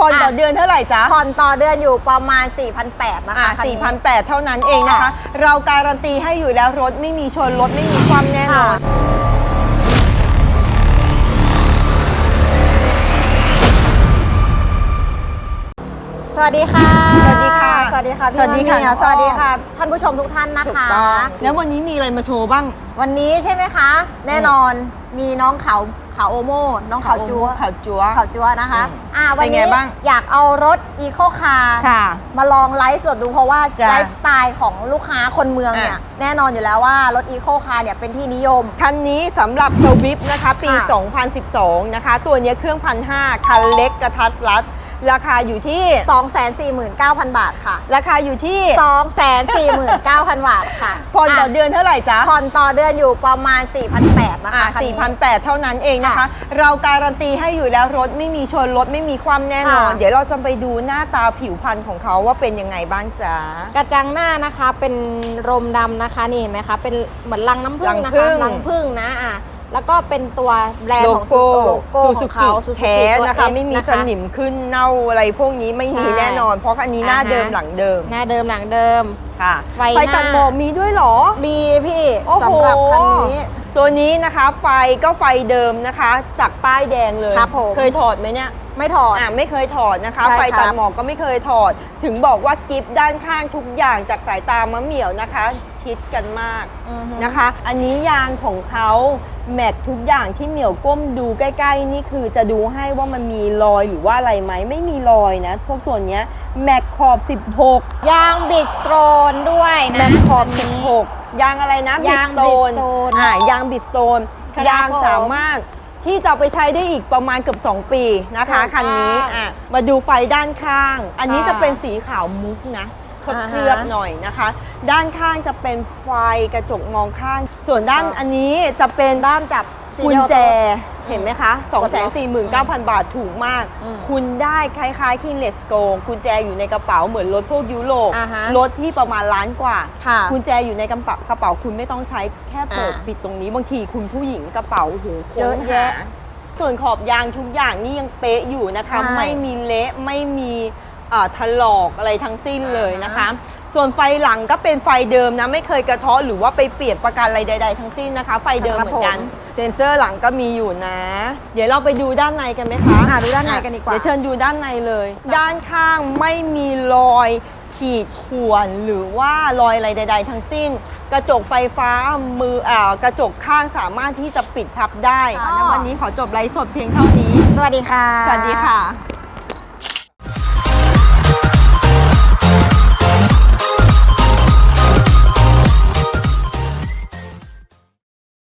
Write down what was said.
ผ่อนต่อเดือนเท่าไหร่จ๊ะผ่อนต่อเดือนอยู่ประมาณ 4,800นะคะอะคันนี้ 4,800 เท่านั้นเองนะคะค่ะเราการันตีให้อยู่แล้วรถไม่มีชนรถไม่มีความแน่นอนค่ะสวัสดีค่ะ สวัสดีค่ะส วัสดีค่ะพี่สวัสดีค่ะมะเหมี่ยวน้องอ้อสวัสดีค่ะ ท่านผู้ชมทุกท่านนะถูกคะ ต้องแล้ววันนี้มีอะไรมาโชว์บ้างวันนี้ใช่ไหมคะ แน่นอนมีน้องเขาเขาโอโมน้องเขาจัวเขาจัวเขาจัวนะคะอืมอ่าวันเป็นไงนี้บ้าง อยากเอารถอีโคคาร์ค่ะ มาลองไลฟ์สดดูเพราะว่าจ้ะไลฟ์สไตล์ของลูกค้าคนเมืองเนี่ยอะ แน่นอนอยู่แล้วว่ารถอีโคคาร์เนี่ยเป็นที่นิยม คันนี้สำหรับสวิฟนะคะ ปี ค่ะ2012 นะคะ ตัวเนี้ยเครื่องพันห้าคันเล็กกระทัดรัด ราคาอยู่ที่ 249,000 บาทค่ะ ราคาอยู่ที่ 249,000 บาทค่ะผ่อนต่อเดือนเท่าไหร่จ๊ะ ผ่อนต่อเดือนอยู่ประมาณ 4,800นะคะอะคันนี้ 4,800 เท่านั้นเองนะคะ ค่ะเราการันตีให้อยู่แล้วรถไม่มีชนรถไม่มีความแน่นอน ค่ะ เดี๋ยวเราจะไปดูหน้าตาผิวพรรณของเขาว่าเป็นยังไงบ้างจ๊ะ กระจังหน้านะคะเป็นรมดำนะคะนี่เห็นไหมคะเป็นเหมือนรังน้ำผึ้งนะรังผึ้คะง รังผึ้งนะอะ แล้วก็เป็นตัวแบรนด์โลของโก้โลโก้ซูขซูองกิเขา Suzuki แท้ตัว นะคะ S ไม่มีนะคะสนิมขึ้นเน่าอะไรพวกนี้ไม่มีใช่แน่นอน เพราะคันนี้หน้าอ่าฮะ เดิมหลังเดิมหน้าเดิมหลังเดิม ค่ะไฟหน้า ตัดหมอกมีด้วยเหรอ มีพี่โอ้โห สำหรับคันนี้ ตัวนี้นะคะไฟก็ไฟเดิมนะคะ จากป้ายแดงเลย ครับผม เคยถอดไหมเนี่ย ไม่ถอด อ่าไม่เคยถอดนะคะ ใช่ไฟครับตัดหมอกก็ไม่เคยถอด ถึงบอกว่ากิฟด้านข้างทุกอย่างจากสายตามะเหมี่ยวนะคะ ชิดกันมากอือฮึ นะคะ อันนี้ยางของเขาแม็กทุกอย่างที่เหมี่ยวก้มดูใกล้ ๆ นี่คือจะดูให้ว่ามันมีรอยหรือว่าอะไรไหมไม่มีรอยนะพวกตัวเนี้ยแม็กขอบ 16 ยางบิสโตรนด้วยนะ แม็กขอบ 16 ยางอะไรนะยางบิสโตน Bridgestone อ่ายางบิสโตนครับยางผมสามารถที่จะเอาไปใช้ได้อีกประมาณเกือบ2 ปีนะคะถูกคันนี้ต้องอะมาดูไฟด้านข้าง อันนี้ค่ะ จะเป็นสีขาวมุกนะ อ่าฮะเคลือบๆหน่อยนะคะ ด้านข้างจะเป็นไฟกระจกมองข้าง ส่วนด้านค่ะอันนี้จะเป็นด้ามจับสีกุญเดียวแจตัวเห็นไหมคะ 249,000 บาทถูกมากอืมคุณได้คล้ายๆคินเลสโกกุญแจอยู่ในกระเป๋าเหมือนรถพวกยุโรปอ่าฮะรถที่ประมาณล้านกว่าค่ะกุญแจอยู่ในกระเป๋ากระเป๋าคุณไม่ต้องใช้แค่เปิดอ่าปิดตรงนี้บางทีคุณผู้หญิงกระเป๋าโอ้โหโค้เยอะงแยะหาส่วนขอบยางทุกอย่างนี่ยังเป๊ะอยู่นะคะใช่ไม่มีเละไม่มีเอ่อ ถลอกอะไรทั้งสิ้นเลยนะคะอ่าฮส่วนไฟหลังก็เป็นไฟเดิมนะไม่เคยกระเทาะหรือว่าไปเปลี่ยนประกันอะไรใด ๆ ทั้งสิ้นนะคะ ไฟเดิมครับเหมือนกันผมเซ็นเซอร์หลังก็มีอยู่นะ เดี๋ยวเราไปดูด้านในกันไหมคะอะดูด้านในกันดีกว่าเดี๋ยวเชิญดูด้านในเลย ด้านข้างไม่มีรอยขีดข่วนหรือว่ารอยอะไรใด ๆ ทั้งสิ้น กระจกไฟฟ้ามืออ่ากระจกข้างสามารถที่จะปิดพับได้ค่ะแล้ววันนี้ขอจบไลฟ์สดเพียงเท่านี้ สวัสดีค่ะ สวัสดีค่ะ